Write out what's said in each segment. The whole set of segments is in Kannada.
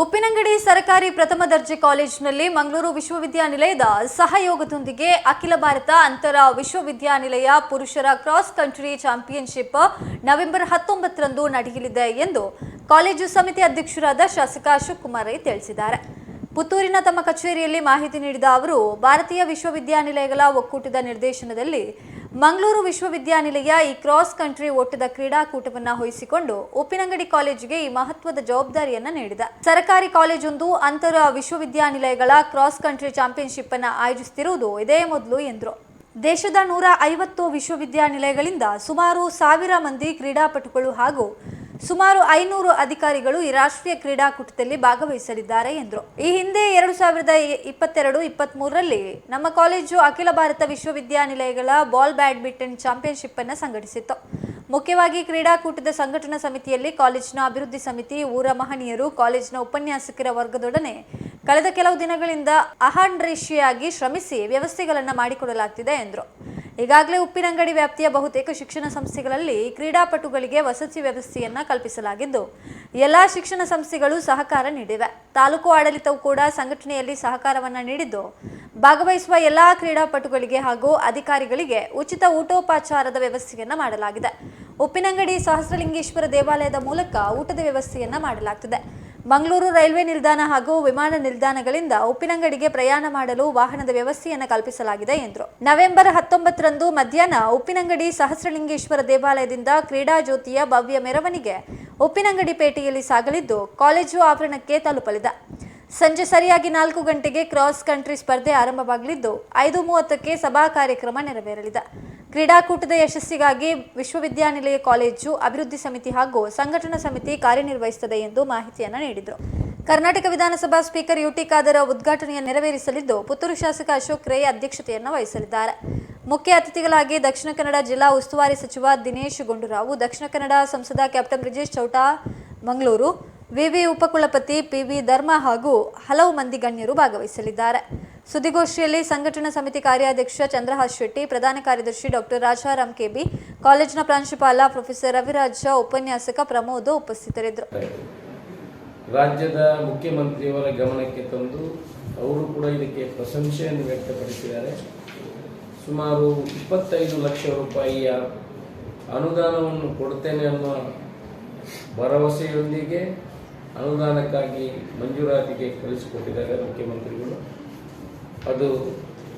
ಉಪ್ಪಿನಂಗಡಿ ಸರ್ಕಾರಿ ಪ್ರಥಮ ದರ್ಜೆ ಕಾಲೇಜಿನಲ್ಲಿ ಮಂಗಳೂರು ವಿಶ್ವವಿದ್ಯಾನಿಲಯದ ಸಹಯೋಗದೊಂದಿಗೆ ಅಖಿಲ ಭಾರತ ಅಂತರ ವಿಶ್ವವಿದ್ಯಾನಿಲಯ ಪುರುಷರ ಕ್ರಾಸ್ ಕಂಟ್ರಿ ಚಾಂಪಿಯನ್ಶಿಪ್ ನವೆಂಬರ್ ಹತ್ತೊಂಬತ್ತರಂದು ನಡೆಯಲಿದೆ ಎಂದು ಕಾಲೇಜು ಸಮಿತಿ ಅಧ್ಯಕ್ಷರಾದ ಶಾಸಕ ಅಶೋಕ್ ಕುಮಾರ್ ರೈ ತಿಳಿಸಿದ್ದಾರೆ. ಪುತ್ತೂರಿನ ತಮ್ಮ ಕಚೇರಿಯಲ್ಲಿ ಮಾಹಿತಿ ನೀಡಿದ ಅವರು, ಭಾರತೀಯ ವಿಶ್ವವಿದ್ಯಾನಿಲಯಗಳ ಒಕ್ಕೂಟದ ನಿರ್ದೇಶನದಲ್ಲಿ ಮಂಗಳೂರು ವಿಶ್ವವಿದ್ಯಾನಿಲಯ ಈ ಕ್ರಾಸ್ ಕಂಟ್ರಿ ಓಟದ ಕ್ರೀಡಾಕೂಟವನ್ನು ವಹಿಸಿಕೊಂಡು ಉಪ್ಪಿನಂಗಡಿ ಕಾಲೇಜಿಗೆ ಈ ಮಹತ್ವದ ಜವಾಬ್ದಾರಿಯನ್ನ ನೀಡಿದೆ. ಸರ್ಕಾರಿ ಕಾಲೇಜೊಂದು ಅಂತರ ವಿಶ್ವವಿದ್ಯಾನಿಲಯಗಳ ಕ್ರಾಸ್ ಕಂಟ್ರಿ ಚಾಂಪಿಯನ್ಶಿಪ್ ಅನ್ನು ಆಯೋಜಿಸುತ್ತಿರುವುದು ಇದೇ ಮೊದಲು ಎಂದರು. ದೇಶದ ನೂರ ಐವತ್ತು ವಿಶ್ವವಿದ್ಯಾನಿಲಯಗಳಿಂದ ಸುಮಾರು ಸಾವಿರ ಮಂದಿ ಕ್ರೀಡಾಪಟುಗಳು ಹಾಗೂ ಸುಮಾರು ಐನೂರು ಅಧಿಕಾರಿಗಳು ಈ ರಾಷ್ಟ್ರೀಯ ಕ್ರೀಡಾಕೂಟದಲ್ಲಿ ಭಾಗವಹಿಸಲಿದ್ದಾರೆ ಎಂದರು. ಈ ಹಿಂದೆ ಎರಡು ಸಾವಿರದ ಇಪ್ಪತ್ತೆರಡು ಇಪ್ಪತ್ತ್ ಮೂರರಲ್ಲಿ ನಮ್ಮ ಕಾಲೇಜು ಅಖಿಲ ಭಾರತ ವಿಶ್ವವಿದ್ಯಾನಿಲಯಗಳ ಬಾಲ್ ಬ್ಯಾಡ್ಮಿಂಟನ್ ಚಾಂಪಿಯನ್ಶಿಪ್ ಅನ್ನು ಸಂಘಟಿಸಿತ್ತು. ಮುಖ್ಯವಾಗಿ ಕ್ರೀಡಾಕೂಟದ ಸಂಘಟನಾ ಸಮಿತಿಯಲ್ಲಿ ಕಾಲೇಜಿನ ಅಭಿವೃದ್ಧಿ ಸಮಿತಿ ಊರ ಮಹನೀಯರು ಕಾಲೇಜಿನ ಉಪನ್ಯಾಸಕರ ವರ್ಗದೊಡನೆ ಕಳೆದ ಕೆಲವು ದಿನಗಳಿಂದ ಅಹರ್ನಿಶಿಯಾಗಿ ಶ್ರಮಿಸಿ ವ್ಯವಸ್ಥೆಗಳನ್ನು ಮಾಡಿಕೊಡಲಾಗ್ತಿದೆ ಎಂದರು. ಈಗಾಗಲೇ ಉಪ್ಪಿನಂಗಡಿ ವ್ಯಾಪ್ತಿಯ ಬಹುತೇಕ ಶಿಕ್ಷಣ ಸಂಸ್ಥೆಗಳಲ್ಲಿ ಕ್ರೀಡಾಪಟುಗಳಿಗೆ ವಸತಿ ವ್ಯವಸ್ಥೆಯನ್ನು ಕಲ್ಪಿಸಲಾಗಿದ್ದು, ಎಲ್ಲ ಶಿಕ್ಷಣ ಸಂಸ್ಥೆಗಳು ಸಹಕಾರ ನೀಡಿವೆ. ತಾಲೂಕು ಆಡಳಿತವು ಕೂಡ ಸಂಘಟನೆಯಲ್ಲಿ ಸಹಕಾರವನ್ನು ನೀಡಿದ್ದು, ಭಾಗವಹಿಸುವ ಎಲ್ಲಾ ಕ್ರೀಡಾಪಟುಗಳಿಗೆ ಹಾಗೂ ಅಧಿಕಾರಿಗಳಿಗೆ ಉಚಿತ ಊಟೋಪಚಾರದ ವ್ಯವಸ್ಥೆಯನ್ನ ಮಾಡಲಾಗಿದೆ. ಉಪ್ಪಿನಂಗಡಿ ಸಹಸ್ರಲಿಂಗೇಶ್ವರ ದೇವಾಲಯದ ಮೂಲಕ ಊಟದ ವ್ಯವಸ್ಥೆಯನ್ನ ಮಾಡಲಾಗ್ತಿದೆ. ಮಂಗಳೂರು ರೈಲ್ವೆ ನಿಲ್ದಾಣ ಹಾಗೂ ವಿಮಾನ ನಿಲ್ದಾಣಗಳಿಂದ ಉಪ್ಪಿನಂಗಡಿಗೆ ಪ್ರಯಾಣ ಮಾಡಲು ವಾಹನದ ವ್ಯವಸ್ಥೆಯನ್ನು ಕಲ್ಪಿಸಲಾಗಿದೆ ಎಂದರು. ನವೆಂಬರ್ ಹತ್ತೊಂಬತ್ತರಂದು ಮಧ್ಯಾಹ್ನ ಉಪ್ಪಿನಂಗಡಿ ಸಹಸ್ರಲಿಂಗೇಶ್ವರ ದೇವಾಲಯದಿಂದ ಕ್ರೀಡಾ ಜ್ಯೋತಿಯ ಭವ್ಯ ಮೆರವಣಿಗೆ ಉಪ್ಪಿನಂಗಡಿ ಪೇಟೆಯಲ್ಲಿ ಸಾಗಲಿದ್ದು, ಕಾಲೇಜು ಆವರಣಕ್ಕೆ ತಲುಪಲಿದೆ. ಸಂಜೆ ಸರಿಯಾಗಿ ನಾಲ್ಕು ಗಂಟೆಗೆ ಕ್ರಾಸ್ ಕಂಟ್ರಿ ಸ್ಪರ್ಧೆ ಆರಂಭವಾಗಲಿದ್ದು, ಐದು ಮೂವತ್ತಕ್ಕೆ ಸಭಾ ಕಾರ್ಯಕ್ರಮ ನೆರವೇರಲಿದೆ. ಕ್ರೀಡಾಕೂಟದ ಯಶಸ್ಸಿಗಾಗಿ ವಿಶ್ವವಿದ್ಯಾನಿಲಯ ಕಾಲೇಜು, ಅಭಿವೃದ್ಧಿ ಸಮಿತಿ ಹಾಗೂ ಸಂಘಟನಾ ಸಮಿತಿ ಕಾರ್ಯನಿರ್ವಹಿಸುತ್ತದೆ ಎಂದು ಮಾಹಿತಿಯನ್ನು ನೀಡಿದರು. ಕರ್ನಾಟಕ ವಿಧಾನಸಭಾ ಸ್ಪೀಕರ್ ಯುಟಿ ಖಾದರ್ ಉದ್ಘಾಟನೆಯ ನೆರವೇರಿಸಲಿದ್ದು, ಪುತ್ತೂರು ಶಾಸಕ ಅಶೋಕ್ ರೈ ಅಧ್ಯಕ್ಷತೆಯನ್ನು ವಹಿಸಲಿದ್ದಾರೆ. ಮುಖ್ಯ ಅತಿಥಿಗಳಾಗಿ ದಕ್ಷಿಣ ಕನ್ನಡ ಜಿಲ್ಲಾ ಉಸ್ತುವಾರಿ ಸಚಿವ ದಿನೇಶ್ ಗುಂಡೂರಾವ್, ದಕ್ಷಿಣ ಕನ್ನಡ ಸಂಸದ ಕ್ಯಾಪ್ಟನ್ ಬ್ರಿಜೇಶ್ ಚೌಟಾ, ಮಂಗಳೂರು ವಿವಿ ಉಪಕುಲಪತಿ ಪಿವಿ ಧರ್ಮ ಹಾಗೂ ಹಲವು ಮಂದಿ ಗಣ್ಯರು ಭಾಗವಹಿಸಲಿದ್ದಾರೆ. ಸುದ್ದಿಗೋಷ್ಠಿಯಲ್ಲಿ ಸಂಘಟನಾ ಸಮಿತಿ ಕಾರ್ಯಾಧ್ಯಕ್ಷ ಚಂದ್ರಹಾಸ್ ಶೆಟ್ಟಿ, ಪ್ರಧಾನ ಕಾರ್ಯದರ್ಶಿ ಡಾಕ್ಟರ್ ರಾಜಾರಾಮ್ ಕೆಬಿ, ಕಾಲೇಜಿನ ಪ್ರಾಂಶುಪಾಲ ಪ್ರೊಫೆಸರ್ ರವಿರಾಜ, ಉಪನ್ಯಾಸಕ ಪ್ರಮೋದ್ ಉಪಸ್ಥಿತರಿದ್ದರು. ರಾಜ್ಯದ ಮುಖ್ಯಮಂತ್ರಿಯವರ ಗಮನಕ್ಕೆ ತಂದು ಅವರು ಕೂಡ ಇದಕ್ಕೆ ಪ್ರಶಂಸೆಯನ್ನು ವ್ಯಕ್ತಪಡಿಸಿದ್ದಾರೆ. ಸುಮಾರು ಇಪ್ಪತ್ತೈದು ಲಕ್ಷ ರೂಪಾಯಿಯ ಅನುದಾನವನ್ನು ಕೊಡ್ತೇನೆ ಅನ್ನುವ ಭರವಸೆಯೊಂದಿಗೆ ಅನುದಾನಕ್ಕಾಗಿ ಮಂಜೂರಾತಿಗೆ ಕಳಿಸಿಕೊಟ್ಟಿದ್ದಾರೆ ಮುಖ್ಯಮಂತ್ರಿಗಳು. ಅದು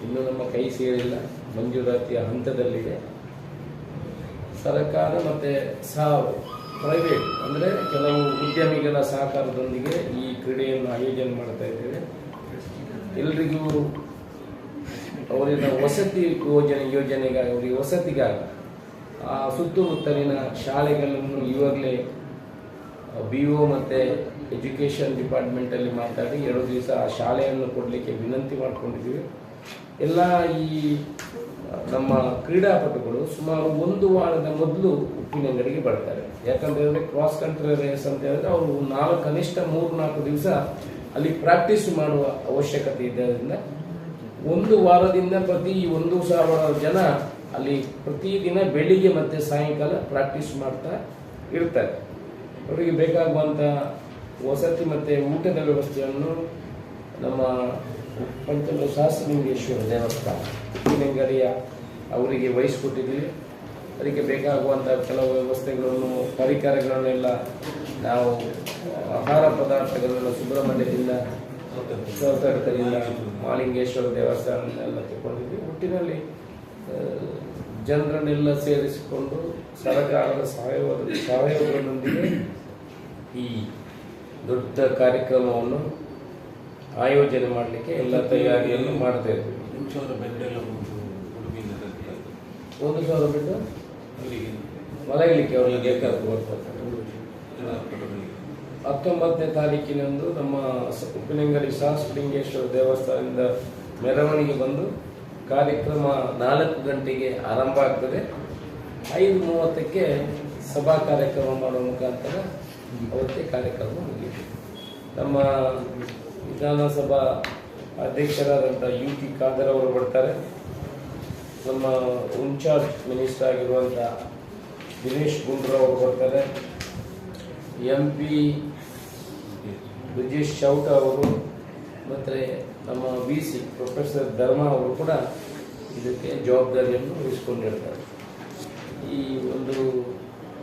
ಇನ್ನೂ ನಮ್ಮ ಕೈ ಸೇರಿಲ್ಲ ಮಂಜೂರಾತಿಯ ಹಂತದಲ್ಲಿದೆ. ಸರ್ಕಾರ ಮತ್ತು ಸಹ ಪ್ರೈವೇಟ್ ಅಂದರೆ ಕೆಲವು ಉದ್ಯಮಿಗಳ ಸಹಕಾರದೊಂದಿಗೆ ಈ ಕ್ರೀಡೆಯನ್ನು ಆಯೋಜನೆ ಮಾಡ್ತಾ ಇದ್ದೇವೆ. ಎಲ್ರಿಗೂ ಅವರಿನ ವಸತಿ ಯೋಜನೆ, ಯೋಜನೆಗಾಗಿ, ಅವರಿಗೆ ವಸತಿಗಾಗಿ, ಆ ಸುತ್ತಮುತ್ತಲಿನ ಶಾಲೆಗಳನ್ನು ಇವಾಗಲೇ ಬಿ ಒ ಮತ್ತು ಎಜುಕೇಷನ್ ಡಿಪಾರ್ಟ್ಮೆಂಟಲ್ಲಿ ಮಾತಾಡಿ ಎರಡು ದಿವಸ ಆ ಶಾಲೆಯನ್ನು ಕೊಡಲಿಕ್ಕೆ ವಿನಂತಿ ಮಾಡಿಕೊಂಡಿದ್ದೀವಿ. ಎಲ್ಲ ಈ ನಮ್ಮ ಕ್ರೀಡಾಪಟುಗಳು ಸುಮಾರು ಒಂದು ವಾರದ ಮೊದಲು ಉಪ್ಪಿನಂಗಡಿಗೆ ಬರ್ತಾರೆ. ಯಾಕಂತ ಹೇಳಿದ್ರೆ ಕ್ರಾಸ್ ಕಂಟ್ರಿ ರೇಸ್ ಅಂತ ಹೇಳಿದ್ರೆ ಅವರು ನಾಲ್ಕು, ಕನಿಷ್ಠ ಮೂರು, ನಾಲ್ಕು ದಿವಸ ಅಲ್ಲಿ ಪ್ರಾಕ್ಟೀಸ್ ಮಾಡುವ ಅವಶ್ಯಕತೆ ಇದ್ದರಿಂದ ಒಂದು ವಾರದಿಂದ ಪ್ರತಿ ಒಂದು ಸಾವಿರ ಜನ ಅಲ್ಲಿ ಪ್ರತಿದಿನ ಬೆಳಿಗ್ಗೆ ಮತ್ತು ಸಾಯಂಕಾಲ ಪ್ರಾಕ್ಟೀಸ್ ಮಾಡ್ತಾ ಇರ್ತಾರೆ. ಅವರಿಗೆ ಬೇಕಾಗುವಂಥ ವಸತಿ ಮತ್ತು ಊಟದ ವ್ಯವಸ್ಥೆಯನ್ನು ನಮ್ಮ ಪಂಚಮ ಸಹಸ್ರಲಿಂಗೇಶ್ವರ ದೇವಸ್ಥಾನ ಲಿಂಗರಿಯ ಅವರಿಗೆ ವಹಿಸ್ಕೊಟ್ಟಿದ್ದೀವಿ. ಅದಕ್ಕೆ ಬೇಕಾಗುವಂಥ ಕೆಲವು ವ್ಯವಸ್ಥೆಗಳನ್ನು, ಪರಿಕರಗಳನ್ನೆಲ್ಲ ನಾವು, ಆಹಾರ ಪದಾರ್ಥಗಳನ್ನು ಸುಬ್ರಹ್ಮಣ್ಯದಿಂದ ಸೌತಡ್ಕದಿಂದ ಮಾಲಿಂಗೇಶ್ವರ ದೇವಸ್ಥಾನನೆಲ್ಲ ತಗೊಂಡಿದ್ವಿ ಒಟ್ಟಿನಲ್ಲಿ ಜನರನ್ನೆಲ್ಲ ಸೇರಿಸಿಕೊಂಡು ಸರ್ಕಾರದ ಸಹಯೋಗ ಸಹಯೋಗದೊಂದಿಗೆ ಈ ದೊಡ್ಡ ಕಾರ್ಯಕ್ರಮವನ್ನು ಆಯೋಜನೆ ಮಾಡಲಿಕ್ಕೆ ಎಲ್ಲ ತಯಾರಿಯನ್ನು ಮಾಡ್ತಾ ಇದ್ವಿ ಒಂದು ಸಾವಿರ ಬೆಡ್ ಎಲ್ಲ ಉಂಟು ಉಡುಪಿಯಿಂದ ತರ್ತಾರೆ. ಒಂದು ಸಾವಿರ ಮಲಗಲಿಕ್ಕೆ ಅವರಿಗೆ ಬೇಕಾದ ಕಟ್ಟಡಗಳಿಗೆ. ಹತ್ತೊಂಬತ್ತನೇ ತಾರೀಕಿನಂದು ನಮ್ಮ ಉಪ್ಪಿನಂಗಡಿ ಸಹಸ್ರಲಿಂಗೇಶ್ವರ ದೇವಸ್ಥಾನದಿಂದ ಮೆರವಣಿಗೆ ಬಂದು ಕಾರ್ಯಕ್ರಮ ನಾಲ್ಕು ಗಂಟೆಗೆ ಆರಂಭ ಆಗ್ತದೆ. ಐದು ಮೂವತ್ತಕ್ಕೆ ಸಭಾ ಕಾರ್ಯಕ್ರಮ ಮಾಡುವ ಮುಖಾಂತರ ಅವತ್ತೇ ಕಾರ್ಯಕ್ರಮ ಮುಗಿಯಿತು ನಮ್ಮ ವಿಧಾನಸಭಾ ಅಧ್ಯಕ್ಷರಾದಂಥ ಯು ಟಿ ಖಾದರ್ ಅವರು ಬರ್ತಾರೆ. ನಮ್ಮ ಇನ್ಚಾರ್ಜ್ ಮಿನಿಸ್ಟರ್ ಆಗಿರುವಂಥ ದಿನೇಶ್ ಗುಂಡ್ರಾವ್ ಅವರು ಬರ್ತಾರೆ. ಎಂ ಪಿ ಬ್ರಿಜೇಶ್ ಚೌಟ ಅವರು, ಮತ್ತು ನಮ್ಮ ಬಿ ಸಿ ಪ್ರೊಫೆಸರ್ ಧರ್ಮ ಅವರು ಕೂಡ ಇದಕ್ಕೆ ಜವಾಬ್ದಾರಿಯನ್ನು ವಹಿಸಿಕೊಂಡಿರ್ತಾರೆ. ಈ ಒಂದು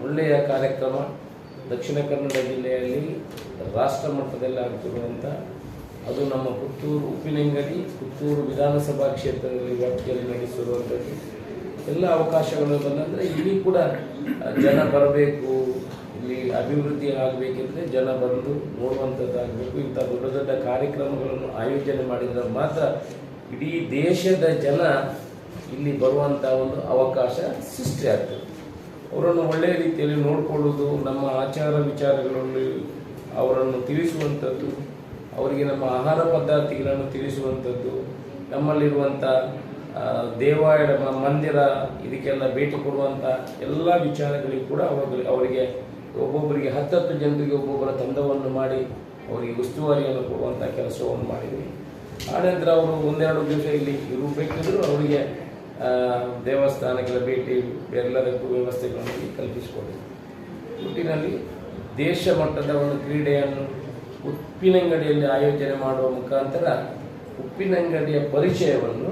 ಒಳ್ಳೆಯ ಕಾರ್ಯಕ್ರಮ ದಕ್ಷಿಣ ಕನ್ನಡ ಜಿಲ್ಲೆಯಲ್ಲಿ ರಾಷ್ಟ್ರ ಮಟ್ಟದಲ್ಲಿ ಆಗ್ತಿರುವಂಥ ಅದು ನಮ್ಮ ಪುತ್ತೂರು ಉಪ್ಪಿನಂಗಡಿ, ಪುತ್ತೂರು ವಿಧಾನಸಭಾ ಕ್ಷೇತ್ರದಲ್ಲಿ ವ್ಯಾಪ್ತಿಯಲ್ಲಿ ನಡೆಸಿರುವಂಥದ್ದು. ಎಲ್ಲ ಅವಕಾಶಗಳು ಬಂದಂದರೆ ಇಲ್ಲಿ ಕೂಡ ಜನ ಬರಬೇಕು ಇಲ್ಲಿ ಅಭಿವೃದ್ಧಿ ಆಗಬೇಕೆಂದರೆ ಜನ ಬಂದು ನೋಡುವಂಥದ್ದಾಗಬೇಕು ಇಂಥ ದೊಡ್ಡ ದೊಡ್ಡ ಕಾರ್ಯಕ್ರಮಗಳನ್ನು ಆಯೋಜನೆ ಮಾಡಿದರೆ ಮಾತ್ರ ಇಡೀ ದೇಶದ ಜನ ಇಲ್ಲಿ ಬರುವಂಥ ಒಂದು ಅವಕಾಶ ಸೃಷ್ಟಿ ಆಗ್ತದೆ. ಅವರನ್ನು ಒಳ್ಳೆಯ ರೀತಿಯಲ್ಲಿ ನೋಡಿಕೊಳ್ಳೋದು ನಮ್ಮ ಆಚಾರ ವಿಚಾರಗಳಲ್ಲಿ ಅವರನ್ನು ತಿಳಿಸುವಂಥದ್ದು, ಅವರಿಗೆ ನಮ್ಮ ಆಹಾರ ಪದ್ಧತಿಗಳನ್ನು ತಿಳಿಸುವಂಥದ್ದು, ನಮ್ಮಲ್ಲಿರುವಂಥ ದೇವಾಲಯ ಮಂದಿರ, ಇದಕ್ಕೆಲ್ಲ ಭೇಟಿ ಕೊಡುವಂಥ ಎಲ್ಲ ವಿಚಾರಗಳಿಗೂ ಕೂಡ ಅವಾಗ ಅವರಿಗೆ ಒಬ್ಬೊಬ್ಬರಿಗೆ ಹತ್ತತ್ತು ಜನರಿಗೆ ಒಬ್ಬೊಬ್ಬರ ತಂಡವನ್ನು ಮಾಡಿ ಅವರಿಗೆ ಉಸ್ತುವಾರಿಯನ್ನು ಕೊಡುವಂಥ ಕೆಲಸವನ್ನು ಮಾಡಿದ್ವಿ. ಆನಂತರ ಅವರು ಒಂದೆರಡು ದಿವಸ ಇಲ್ಲಿ ಇರಬೇಕಿದ್ರು, ಅವರಿಗೆ ದೇವಸ್ಥಾನಗಳ ಭೇಟಿ, ಎಲ್ಲದಕ್ಕೂ ವ್ಯವಸ್ಥೆಗಳನ್ನು ಕಲ್ಪಿಸಿಕೊಟ್ಟಿದ್ವಿ ಒಟ್ಟಿನಲ್ಲಿ ದೇಶ ಮಟ್ಟದ ಒಂದು ಕ್ರೀಡೆಯನ್ನು ಉಪ್ಪಿನಂಗಡಿಯಲ್ಲಿ ಆಯೋಜನೆ ಮಾಡುವ ಮುಖಾಂತರ ಉಪ್ಪಿನಂಗಡಿಯ ಪರಿಚಯವನ್ನು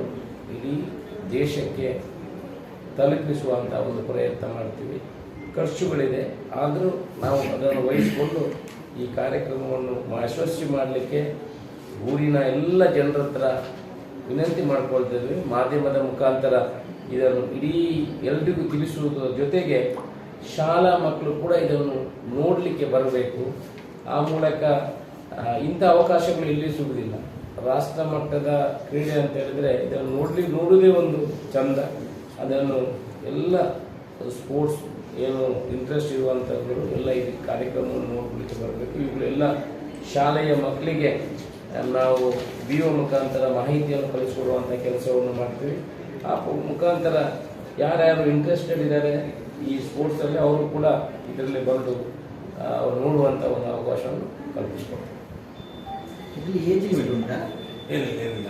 ಇಡೀ ದೇಶಕ್ಕೆ ತಲುಪಿಸುವಂಥ ಒಂದು ಪ್ರಯತ್ನ ಮಾಡ್ತೀವಿ. ಖರ್ಚುಗಳಿದೆ. ಆದರೂ ನಾವು ಅದನ್ನು ವಹಿಸಿಕೊಂಡು ಈ ಕಾರ್ಯಕ್ರಮವನ್ನು ಯಶಸ್ವಿ ಮಾಡಲಿಕ್ಕೆ ಊರಿನ ಎಲ್ಲ ಜನರ ಹತ್ರ ವಿನಂತಿ ಮಾಡ್ಕೊಳ್ತಿದ್ವಿ ಮಾಧ್ಯಮದ ಮುಖಾಂತರ ಇದನ್ನು ಇಡೀ ಎಲ್ರಿಗೂ ತಿಳಿಸುವುದರ ಜೊತೆಗೆ ಶಾಲಾ ಮಕ್ಕಳು ಕೂಡ ಇದನ್ನು ನೋಡಲಿಕ್ಕೆ ಬರಬೇಕು. ಆ ಮೂಲಕ ಇಂಥ ಅವಕಾಶಗಳು ಇಲ್ಲಿ ಸಿಗುವುದಿಲ್ಲ. ರಾಷ್ಟ್ರ ಮಟ್ಟದ ಕ್ರೀಡೆ ಅಂತ ಹೇಳಿದ್ರೆ ಇದನ್ನು ನೋಡಲಿ, ನೋಡುವುದೇ ಒಂದು ಚಂದ. ಅದನ್ನು ಎಲ್ಲ ಸ್ಪೋರ್ಟ್ಸ್ ಏನು ಇಂಟ್ರೆಸ್ಟ್ ಇರುವಂಥದ್ದು ಎಲ್ಲ ಈ ಕಾರ್ಯಕ್ರಮವನ್ನು ನೋಡ್ಕೊಳ್ಳಿಕ್ಕೆ ಬರಬೇಕು. ಇವುಗಳೆಲ್ಲ ಶಾಲೆಯ ಮಕ್ಕಳಿಗೆ ನಾವು ಬಿ ಒ ಮುಖಾಂತರ ಮಾಹಿತಿಯನ್ನು ಕಲಿಸ್ಕೊಡುವಂಥ ಕೆಲಸವನ್ನು ಮಾಡ್ತೀವಿ. ಆ ಮುಖಾಂತರ ಯಾರ್ಯಾರು ಇಂಟ್ರೆಸ್ಟೆಡ್ ಇದ್ದಾರೆ ಈ ಸ್ಪೋರ್ಟ್ಸಲ್ಲಿ ಅವರು ಕೂಡ ಇದರಲ್ಲಿ ಬಂದು ನೋಡುವಂಥ ಒಂದು ಅವಕಾಶವನ್ನು ಕಲ್ಪಿಸ್ಕೊಡ್ತೀವಿ ಇದರಲ್ಲಿ ಏಜ್ ಲಿಮಿಟ್ ಉಂಟಾ? ಏನಿಲ್ಲ